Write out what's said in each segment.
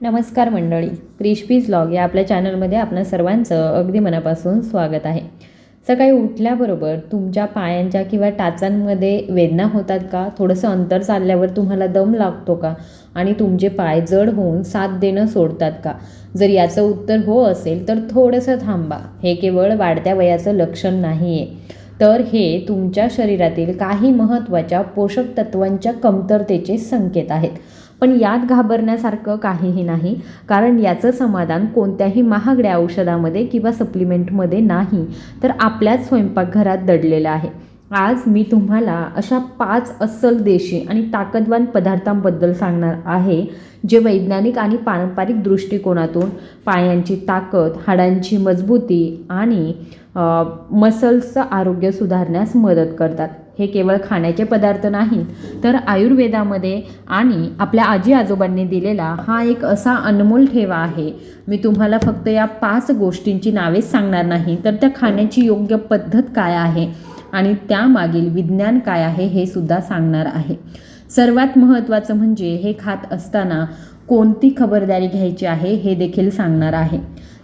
नमस्कार मंडळी क्रिशपीज लॉग या आपल्या चॅनलमध्ये आपल्या सर्वांचं अगदी मनापासून स्वागत आहे. सकाळी उठल्याबरोबर तुमच्या पायांच्या किंवा टाचांमध्ये वेदना होतात का? थोडंसं अंतर चालल्यावर तुम्हाला दम लागतो का? आणि तुमचे पाय जड होऊन साथ देणं सोडतात का? जर याचं उत्तर हो असेल तर थोडंसं थांबा. हे केवळ वाढत्या वयाचं लक्षण नाही आहे तर हे तुमच्या शरीरातील काही महत्त्वाच्या पोषक तत्वांच्या कमतरतेचे संकेत आहेत. पण यात घाबरण्यासारखं काहीही नाही. कारण याचं समाधान कोणत्याही महागड्या औषधामध्ये किंवा सप्लिमेंटमध्ये नाही. तर आपल्याच स्वयंपाकघरात दडलेलं आहे. आज मी तुम्हाला अशा पाच अस्सल देशी आणि ताकदवान पदार्थांबद्दल सांगणार आहे जे वैज्ञानिक आणि पारंपरिक दृष्टिकोनातून पायांची ताकद हाडांची मजबूती आणि मसल्सचं आरोग्य सुधारण्यास मदत करतात. हे केवळ खाण्याचे पदार्थ नाहीत तर आयुर्वेदामध्ये आणि आपल्या आजी आजोबांनी दिलेला हा एक असा अनमोल ठेवा आहे. मी तुम्हाला फक्त या पाच गोष्टींची नावेच सांगणार नाही तर त्या खाण्याची योग्य पद्धत काय आहे आणि त्यामागील विज्ञान काय आहे हे सुद्धा सांगणार आहे. सर्वात महत्त्वाचं म्हणजे हे खात असताना कोणती खबरदारी घ्यायची आहे हे देखील सांगणार आहे.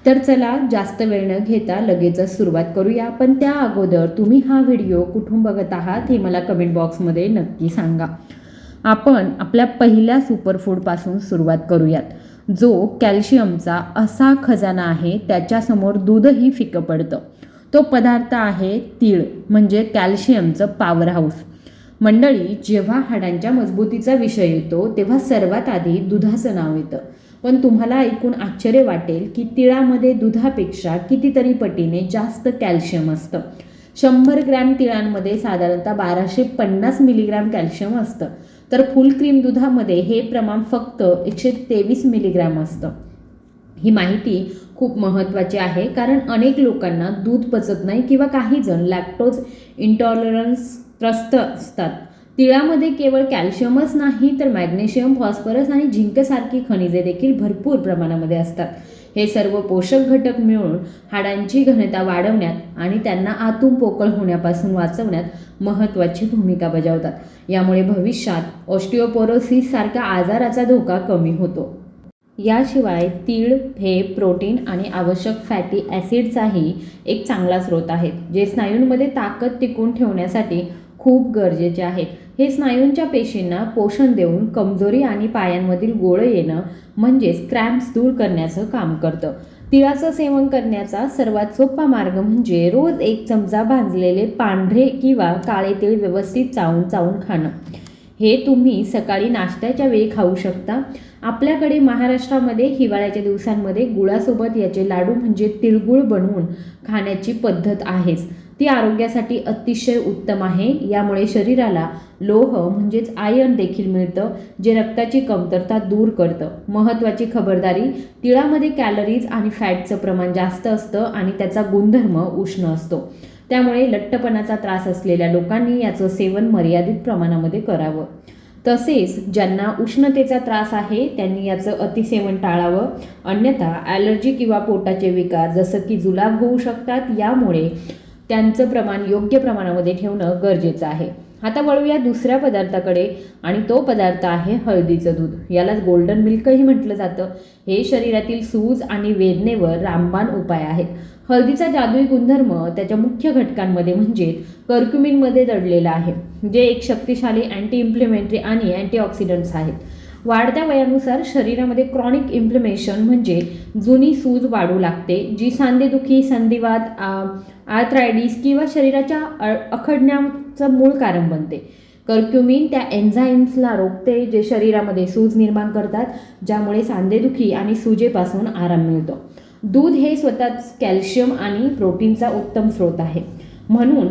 तर चला जास्त वेळ न घेता लगेचच सुरुवात करूया पण त्या अगोदर तुम्ही हा व्हिडिओ कुठून बघत आहात हे मला कमेंट बॉक्समध्ये नक्की सांगा. आपण आपल्या पहिल्या सुपरफूडपासून सुरुवात करूयात. जो कॅल्शियमचा असा खजाना आहे त्याच्यासमोर दूधही फिकं पडतं. तो पदार्थ आहे तीळ म्हणजे कॅल्शियमचं पॉवर हाऊस मंडळी जेव्हा हाडांच्या मजबूतीचा विषय येतो तेव्हा सर्वात आधी दुधाचं नाव येतं. पण तुम्हाला ऐकून आश्चर्य वाटेल की तिळामध्ये दुधापेक्षा कितीतरी पटीने जास्त कॅल्शियम असतं. शंभर ग्रॅम तिळांमध्ये साधारणतः बाराशे पन्नास मिलीग्रॅम कॅल्शियम असतं. तर फुल क्रीम दुधामध्ये हे प्रमाण फक्त एकशे तेवीस मिलीग्रॅम असतं. ही माहिती खूप महत्त्वाची आहे कारण अनेक लोकांना दूध पचत नाही किंवा काही जण लॅक्टोज इंटॉलरन्स त्रस्त असतात. तिळामध्ये केवळ कॅल्शियमच नाही तर मॅग्नेशियम फॉस्फरस आणि झिंकसारखी खनिजे देखील भरपूर प्रमाणामध्ये असतात. हे सर्व पोषक घटक मिळून हाडांची घनता वाढवण्यात आणि त्यांना आतून पोकळ होण्यापासून वाचवण्यात महत्त्वाची भूमिका बजावतात. यामुळे भविष्यात ऑस्टिओपोरोसिस सारख्या आजाराचा धोका कमी होतो. याशिवाय तीळ हे प्रोटीन आणि आवश्यक फॅटी ॲसिडचाही एक चांगला स्रोत आहेत जे स्नायूंमध्ये ताकद टिकून ठेवण्यासाठी खूप गरजेचे आहेत. हे स्नायूंच्या पेशींना पोषण देऊन कमजोरी आणि पायांमधील गोळं येणं म्हणजेच क्रॅम्प्स दूर करण्याचं काम करतं. तिळाचं सेवन करण्याचा सर्वात सोपा मार्ग म्हणजे रोज एक चमचा भाजलेले पांढरे किंवा काळे तीळ व्यवस्थित चावून चावून खाणं. हे तुम्ही सकाळी नाश्त्याच्या वेळी खाऊ शकता. आपल्याकडे महाराष्ट्रामध्ये हिवाळ्याच्या दिवसांमध्ये गुळासोबत याचे लाडू म्हणजे तिळगुळ बनवून खाण्याची पद्धत आहेच. ती आरोग्यासाठी अतिशय उत्तम आहे. यामुळे शरीराला लोह म्हणजेच आयर्न देखील मिळतं जे रक्ताची कमतरता दूर करतं. महत्त्वाची खबरदारी तिळामध्ये कॅलरीज आणि फॅटचं प्रमाण जास्त असतं आणि त्याचा गुणधर्म उष्ण असतो. त्यामुळे लठ्ठपणाचा त्रास असलेल्या लोकांनी याचं सेवन मर्यादित प्रमाणामध्ये करावं. तसेच ज्यांना उष्णतेचा त्रास आहे त्यांनी याचं अतिसेवन टाळावं. अन्यथा ॲलर्जी किंवा पोटाचे विकार जसं की जुलाब होऊ शकतात यामुळे त्यांचं प्रमाण योग्य प्रमाणामध्ये ठेवणं गरजेचं आहे. आता वळूया दुसऱ्या पदार्थाकडे आणि तो पदार्थ आहे हळदीचं दूध. यालाच गोल्डन मिल्कही म्हटलं जातं. हे शरीरातील सूज आणि वेदनेवर रामबाण उपाय आहेत. हळदीचा जादुई गुणधर्म त्याच्या मुख्य घटकांमध्ये म्हणजे कर्क्युमिनमध्ये दडलेला आहे जे एक शक्तिशाली अँटी इम्प्लिमेंटरी आणि अँटीऑक्सिडंट्स आहेत. वाढत्या वयानुसार शरीरामध्ये क्रॉनिक इम्प्लिमेशन म्हणजे जुनी सूज वाढू लागते जी सांधेदुखी संधिवात आर्थरायडीस किंवा शरीराच्या अखडण्याचं मूळ कारण बनते. कर्क्युमिन त्या एन्झाईम्सला रोखते जे शरीरामध्ये सूज निर्माण करतात ज्यामुळे सांधेदुखी आणि सुजेपासून आराम मिळतो. दूध हे स्वतःच कॅल्शियम आणि प्रोटीनचा उत्तम स्रोत आहे. म्हणून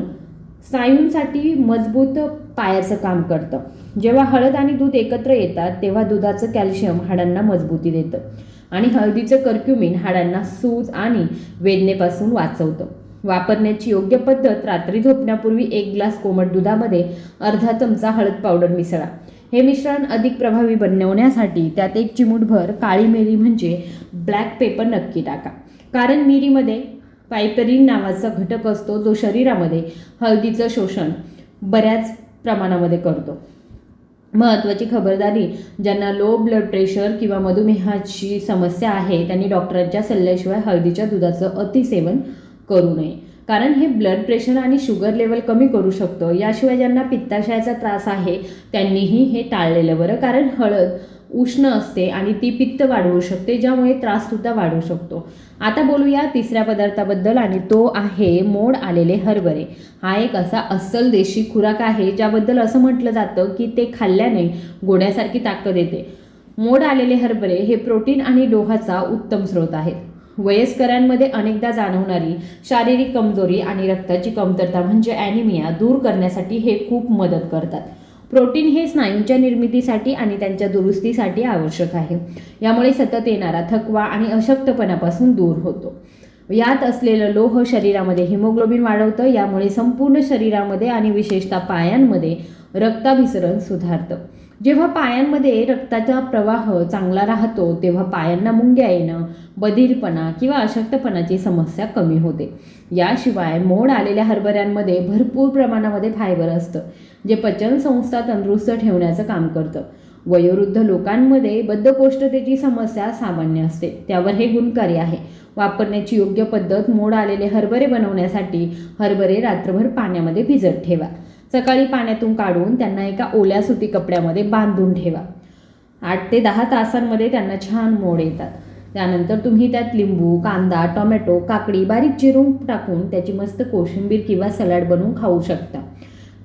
स्नायूंसाठी मजबूत पायाचं काम करतं. जेव्हा हळद आणि दूध एकत्र येतात तेव्हा दुधाचं कॅल्शियम हाडांना मजबूती देतं आणि हळदीचं कर्क्युमिन हाडांना सूज आणि वेदनेपासून वाचवतं. वापरण्याची योग्य पद्धत रात्री झोपण्यापूर्वी एक ग्लास कोमट दुधामध्ये अर्धा चमचा हळद पावडर मिसळा. हे मिश्रण अधिक प्रभावी बनवण्यासाठी त्यात एक चिमूटभर काळी मिरी म्हणजे ब्लॅक पेपर नक्की टाका. कारण मिरीमध्ये पायपरीन नावाचा घटक असतो जो शरीरामध्ये हळदीचं शोषण बऱ्याच प्रमाणामध्ये करतो. महत्त्वाची खबरदारी ज्यांना लो ब्लड प्रेशर किंवा मधुमेहाची समस्या आहे त्यांनी डॉक्टरांच्या सल्ल्याशिवाय हळदीच्या दुधाचं अतिसेवन करू नये. कारण हे ब्लड प्रेशर आणि शुगर लेवल कमी करू शकतं. याशिवाय ज्यांना पित्ताशयाचा त्रास आहे त्यांनीही हे टाळलेलं बरं. कारण हळद उष्ण असते आणि ती पित्त वाढवू शकते ज्यामुळे त्राससुद्धा वाढू शकतो. आता बोलूया तिसऱ्या पदार्थाबद्दल आणि तो आहे मोड आलेले हरभरे. हा एक असा अस्सल देशी खुराक आहे ज्याबद्दल असं म्हटलं जातं की ते खाल्ल्याने गोड्यासारखी ताकद येते. मोड आलेले हरभरे हे प्रोटीन आणि लोहाचा उत्तम स्रोत आहेत. वयस्करांमध्ये अनेकदा जाणवणारी शारीरिक कमजोरी आणि रक्ताची कमतरता म्हणजे ॲनिमिया दूर करण्यासाठी हे खूप मदत करतात. प्रोटीन हे स्नायूंच्या निर्मितीसाठी आणि त्यांच्या दुरुस्तीसाठी आवश्यक आहे. यामुळे सतत येणारा थकवा आणि अशक्तपणापासून दूर होतो. यात असलेलं लोह शरीरामध्ये हिमोग्लोबिन वाढवतं यामुळे संपूर्ण शरीरामध्ये आणि विशेषतः पायांमध्ये रक्ताभिसरण सुधारतं. जेव्हा पायांमध्ये रक्ताचा प्रवाह चांगला राहतो तेव्हा पायांना मुंग्या येणं बधीरपणा किंवा अशक्तपणाची समस्या कमी होते. याशिवाय मोड आलेल्या हरभऱ्यांमध्ये भरपूर प्रमाणामध्ये फायबर असतं जे पचनसंस्था तंदुरुस्त ठेवण्याचं काम करतं. वयोवृद्ध लोकांमध्ये बद्धकोष्ठतेची समस्या सामान्य असते. त्यावर हे गुणकारी आहे. वापरण्याची योग्य पद्धत मोड आलेले हरभरे बनवण्यासाठी हरभरे रात्रभर पाण्यामध्ये भिजत ठेवा. सकाळी पाण्यातून काढून त्यांना एका ओल्या सुती कपड्यामध्ये बांधून ठेवा. आठ ते दहा तासांमध्ये त्यांना छान मोड येतात. त्यानंतर तुम्ही त्यात लिंबू कांदा टोमॅटो काकडी बारीक चिरून टाकून त्याची मस्त कोशिंबीर किंवा सलाड बनवून खाऊ शकता.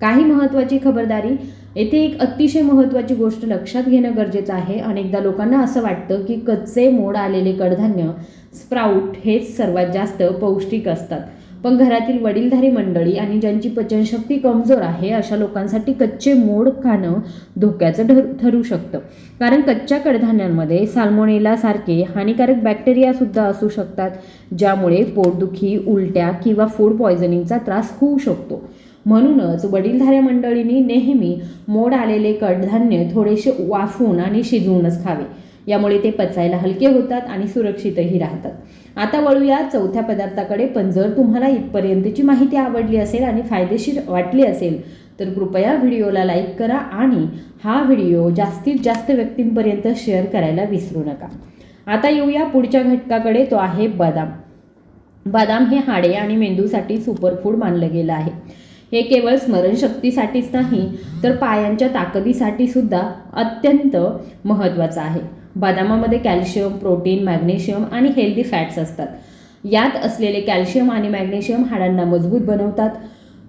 काही महत्त्वाची खबरदारी येथे एक अतिशय महत्त्वाची गोष्ट लक्षात घेणं गरजेचं आहे. अनेकदा लोकांना असं वाटतं की कच्चे मोड आलेले कडधान्य स्प्राऊट हेच सर्वात जास्त पौष्टिक असतात. पण घरातील वडीलधारी मंडळी आणि ज्यांची पचनशक्ती कमजोर आहे अशा लोकांसाठी कच्चे मोड खाणं धोक्याचं ठर ठरू शकतं. कारण कच्च्या कडधान्यांमध्ये साल्मोनेला सारखे हानिकारक बॅक्टेरियासुद्धा असू शकतात ज्यामुळे पोटदुखी उलट्या किंवा फूड पॉयझनिंगचा त्रास होऊ शकतो. म्हणूनच वडीलधाऱ्या मंडळींनी नेहमी मोड आलेले कडधान्य थोडेसे वाफून आणि शिजवूनच खावे. यामुळे ते पचायला हलके होतात आणि सुरक्षितही राहतात. आता वळूया चौथ्या पदार्थाकडे पण जर तुम्हाला इथपर्यंतची माहिती आवडली असेल आणि फायदेशीर वाटली असेल तर कृपया व्हिडिओला लाईक करा आणि हा व्हिडिओ जास्तीत जास्त व्यक्तींपर्यंत शेअर करायला विसरू नका. आता येऊया पुढच्या घटकाकडे तो आहे बदाम. बदाम हे हाडे आणि मेंदूसाठी सुपरफूड मानलं गेलं आहे. हे केवळ स्मरणशक्तीसाठीच नाही तर पायांच्या ताकदीसाठी सुद्धा अत्यंत महत्त्वाचं आहे. बदामामध्ये कॅल्शियम प्रोटीन मॅग्नेशियम आणि हेल्दी फॅट्स असतात. यात असलेले कॅल्शियम आणि मॅग्नेशियम हाडांना मजबूत बनवतात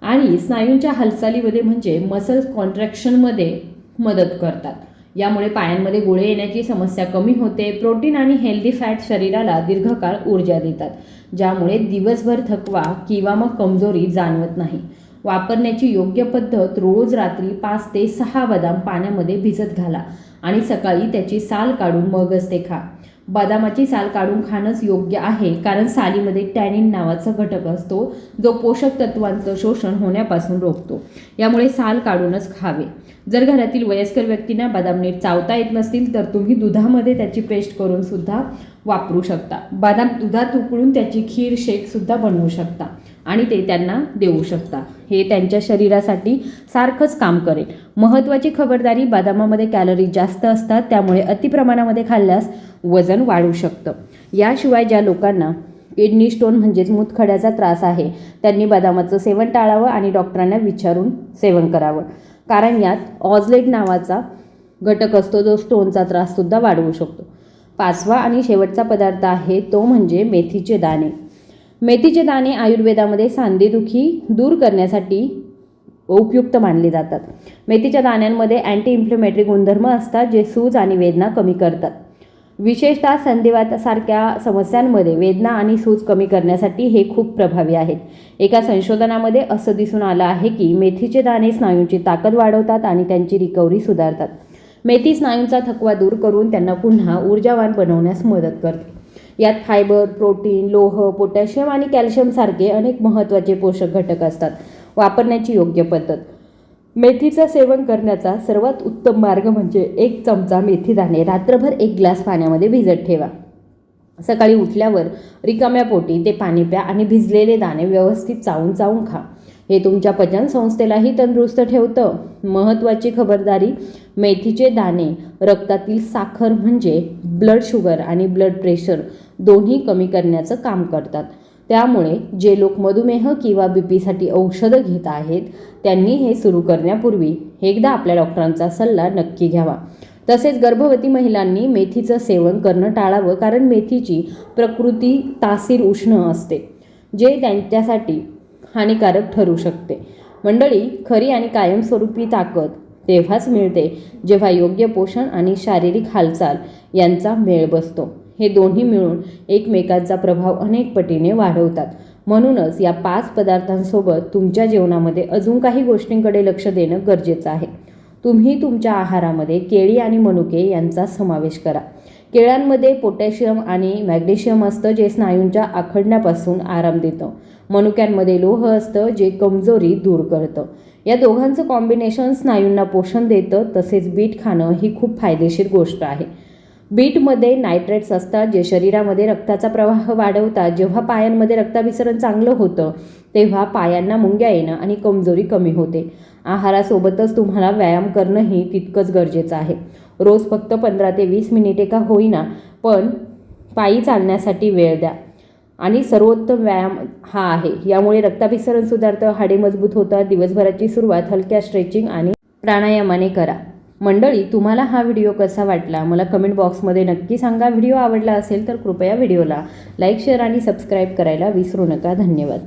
आणि स्नायूंच्या हालचालीमध्ये म्हणजे मसल कॉन्ट्रॅक्शनमध्ये मदत करतात. यामुळे पायांमध्ये गोळे येण्याची समस्या कमी होते प्रोटीन आणि हेल्दी फॅट शरीराला दीर्घकाळ ऊर्जा देतात ज्यामुळे दिवसभर थकवा किंवा मग कमजोरी जाणवत नाही. वापरण्याची योग्य पद्धत रोज रात्री पाच ते सहा बदाम पाण्यामध्ये भिजत घाला. आणि सकाळी त्याची साल काढून मगच ते खा. बदामाची साल काढून खाणंच योग्य आहे कारण सालीमध्ये टॅनिन नावाचा घटक असतो जो पोषक तत्वांचं शोषण होण्यापासून रोखतो. यामुळे साल काढूनच खावे. जर घरातील वयस्कर व्यक्तींना बदाम नीट चावता येत नसतील तर तुम्ही दुधामध्ये त्याची पेस्ट करून सुद्धा वापरू शकता. बदाम दुधात उकळून त्याची खीर शेकसुद्धा बनवू शकता. आणि ते त्यांना देऊ शकता. हे त्यांच्या शरीरासाठी सारखंच काम करेल. महत्त्वाची खबरदारी बदामामध्ये कॅलरी जास्त असतात त्यामुळे अतिप्रमाणामध्ये खाल्ल्यास वजन वाढू शकतं. याशिवाय ज्या लोकांना किडनी स्टोन म्हणजेच मूतखड्याचा त्रास आहे त्यांनी बदामाचं सेवन टाळावं आणि डॉक्टरांना विचारून सेवन करावं. कारण यात ऑझलेट नावाचा घटक असतो जो स्टोनचा त्राससुद्धा वाढवू शकतो. पाचवा आणि शेवटचा पदार्थ आहे तो म्हणजे मेथीचे दाणे. मेथीचे दाणे आयुर्वेदामध्ये सांधेदुखी दूर करण्यासाठी उपयुक्त मानले जातात. मेथीच्या दाण्यांमध्ये अँटी इन्फ्लेमेटरी गुणधर्म असतात जे सूज आणि वेदना कमी करतात. विशेषतः संधिवातासारख्या समस्यांमध्ये वेदना आणि सूज कमी करण्यासाठी हे खूप प्रभावी आहेत. एका संशोधनामध्ये असं दिसून आलं आहे की मेथीचे दाणे स्नायूंची ताकद वाढवतात आणि त्यांची रिकव्हरी सुधारतात. मेथी स्नायूंचा थकवा दूर करून त्यांना पुन्हा ऊर्जावान बनवण्यास मदत करते. यात फायबर प्रोटीन लोह पोटॅशियम आणि कॅल्शियम सारखे अनेक महत्त्वाचे पोषक घटक असतात. वापरण्याची योग्य पद्धत. मेथीचं सेवन करण्याचा सर्वात उत्तम मार्ग म्हणजे एक चमचा मेथी दाणे रात्रभर एक ग्लास पाण्यामध्ये भिजत ठेवा. सकाळी उठल्यावर रिकाम्या पोटी ते पाणी प्या आणि भिजलेले दाणे व्यवस्थित चावून चावून खा. हे तुमच्या पचन संस्थेलाही तंदुरुस्त ठेवतं. महत्त्वाची खबरदारी मेथीचे दाणे रक्तातील साखर म्हणजे ब्लड शुगर आणि ब्लड प्रेशर दोन्ही कमी करण्याचं काम करतात. त्यामुळे जे लोक मधुमेह किंवा बी पीसाठी औषधं घेत आहेत त्यांनी हे सुरू करण्यापूर्वी एकदा आपल्या डॉक्टरांचा सल्ला नक्की घ्यावा. तसेच गर्भवती महिलांनी मेथीचं सेवन करणं टाळावं कारण मेथीची प्रकृती तासीर उष्ण असते जे त्यांच्यासाठी हानिकारक ठरू शकते. मंडळी खरी आणि कायमस्वरूपी ताकद तेव्हाच मिळते जेव्हा योग्य पोषण आणि शारीरिक हालचाल यांचा मेळ बसतो. हे दोन्ही मिळून एकमेकांचा प्रभाव अनेक पटीने वाढवतात. म्हणूनच या पाच पदार्थांसोबत तुमच्या जेवणामध्ये अजून काही गोष्टींकडे लक्ष देणं गरजेचं आहे. तुम्ही तुमच्या आहारामध्ये केळी आणि मनुके यांचा समावेश करा. केळ्यांमध्ये पोटॅशियम आणि मॅग्नेशियम असतं जे स्नायूंच्या आखडण्यापासून आराम देतं. मनुक्यांमध्ये लोह असतं जे कमजोरी दूर करतं. या दोघांचं कॉम्बिनेशन स्नायूंना पोषण देतं तसेच बीट खाणं ही खूप फायदेशीर गोष्ट आहे. बीटमध्ये नायट्रेट्स असतात जे शरीरामध्ये रक्ताचा प्रवाह वाढवतात. जेव्हा पायांमध्ये रक्ताभिसरण चांगलं होतं तेव्हा पायांना मुंग्या येणं आणि कमजोरी कमी होते. आहारासोबतच तुम्हाला व्यायाम करणंही तितकंच गरजेचं आहे. रोज फक्त पंधरा ते वीस मिनिटे का होईना पण पायी चालण्यासाठी वेळ द्या. आणि सर्वोत्तम व्यायाम हा आहे. यामुळे रक्ताभिसरण सुधारतं हाडे मजबूत होतात दिवसभराची सुरुवात हलक्या स्ट्रेचिंग आणि प्राणायामाने करा. मंडळी तुम्हाला हा व्हिडिओ कसा वाटला? मला कमेंट बॉक्समध्ये नक्की सांगा. व्हिडिओ आवडला असेल तर कृपया व्हिडिओला लाईक शेअर आणि सबस्क्राईब करायला विसरू नका. धन्यवाद.